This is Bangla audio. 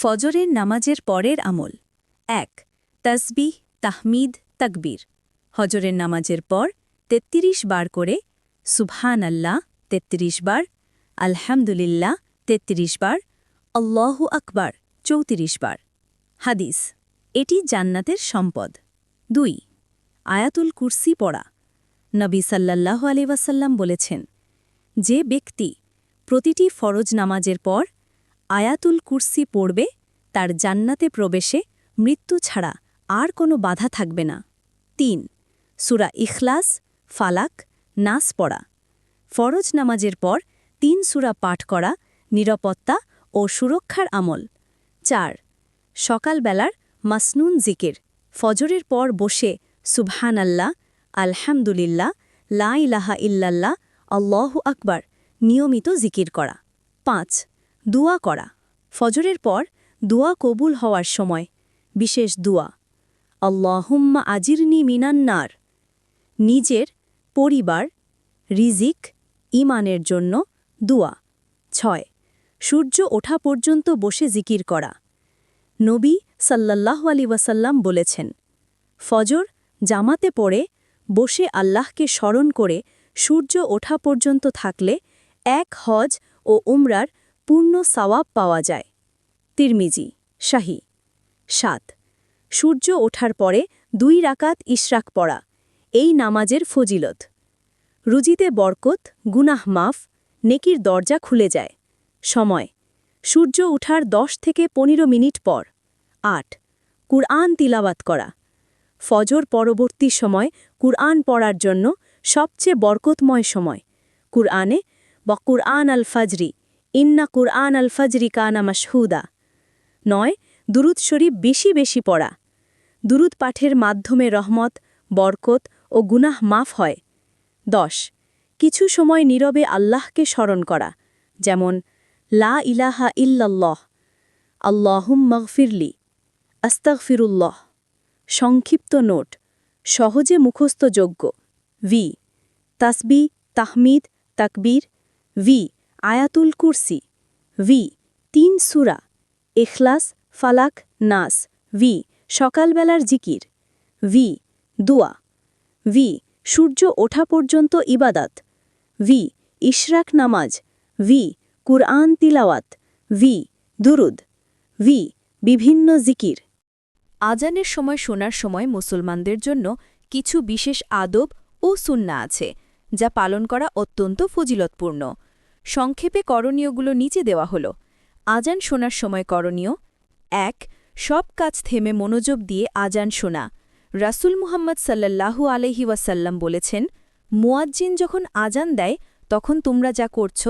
ফজরের নামাজের পরের আমল। এক, তসবিহ, তাহমিদ, তাকবীর। হজরের নামাজের পর ৩৩ বার করে সুবহান আল্লাহ ৩৩ বার, আলহামদুলিল্লাহ ৩৩ বার, আল্লাহু আকবার ৩৪ বার। হাদিস, এটি জান্নাতের সম্পদ। দুই, আয়াতুল কুরসি পড়া। নবী সাল্লাল্লাহু আলি ওয়াসাল্লাম বলেছেন, যে ব্যক্তি প্রতিটি ফরজ নামাজের পর আয়াতুল কুরসি পড়বে, তার জান্নাতে প্রবেশে মৃত্যু ছাড়া আর কোনো বাধা থাকবে না। তিন, সুরা ইখলাস, ফালাক, নাস পড়া। ফরজ নামাজের পর তিন সুরা পাঠ করা নিরাপত্তা ও সুরক্ষার আমল। চার, সকালবেলার মাসনুন জিকির। ফজরের পর বসে সুবহান আল্লাহ আলহামদুলিল্লাহ, লা ইলাহা ইল্লাল্লাহ, আল্লাহু আকবার নিয়মিত জিকির করা। পাঁচ দুয়া করা। ফজরের পর দুয়া কবুল হওয়ার সময়, বিশেষ দুয়া, আল্লাহুম্মা আজিরনি মিনান্নার নিজের পরিবার, রিজিক ইমানের জন্য দুয়া। ছয়, সূর্য ওঠা পর্যন্ত বসে জিকির করা। নবী সাল্লাল্লাহু আলী ওয়াসাল্লাম বলেছেন, ফজর জামাতে পড়ে বসে আল্লাহকে স্মরণ করে সূর্য ওঠা পর্যন্ত থাকলে এক হজ ও উমরার পূর্ণ সওয়াব পাওয়া যায়। তিরমিজি, শাহী। সাত, সূর্য ওঠার পরে দুই রাকাত ইশরাক পড়া, এই নামাজের ফজিলত। রুজিতে বরকত, গুনাহ মাফ, নেকির দরজা খুলে যায়। সময়, সূর্য উঠার দশ থেকে পনেরো মিনিট পর। আট, কুরআন তিলাওয়াত করা। ফজর পরবর্তী সময় কুরআন পড়ার জন্য সবচেয়ে বরকতময় সময়। কুরআনে বা কুরআন আল ফাজরি ইন্না কুরআন আল ফাজরি কানা মাসহুদা নয়, দুরুদ শরীফ বেশি বেশি পড়া। দুরুদ পাঠের মাধ্যমে রহমত, বরকত ও গুনাহ মাফ হয়। দশ, কিছু সময় নীরবে আল্লাহকে স্মরণ করা, যেমন, লা ইলাহা ইল্লাল্লাহ আল্লাহুম মগফিরলি আস্তাগফিরুল্লাহ, সংক্ষিপ্ত নোট, সহজে মুখস্থযোগ্য ভি, তাসবি, তাহমিদ, তাকবীর। ভি আয়াতুল কুরসি। ভি, তিন সুরা। এখলাস ফালাক, নাস। ভি, সকালবেলার জিকির। ভি, দুয়া। ভি, সূর্য ওঠা পর্যন্ত ইবাদাত। ভি, ইশরাক নামাজ। ভি, কুরআন তিলাওয়াত। ভি, দুরুদ। ভি, বিভিন্ন জিকির। আজানের সময় শোনার সময় মুসলমানদের জন্য কিছু বিশেষ আদব ও সুন্না আছে, যা পালন করা অত্যন্ত ফজিলতপূর্ণ। সংক্ষেপে করণীয়গুলো নিচে দেওয়া হল। আজান শোনার সময় করণীয়। এক, সব কাজ থেমে মনোযোগ দিয়ে আজান শোনা। রাসুল মুহাম্মদ সাল্লাল্লাহু আলহি ওয়াসাল্লাম বলেছেন, মুয়াজ্জিন যখন আজান দেয়, তখন তোমরা যা করছ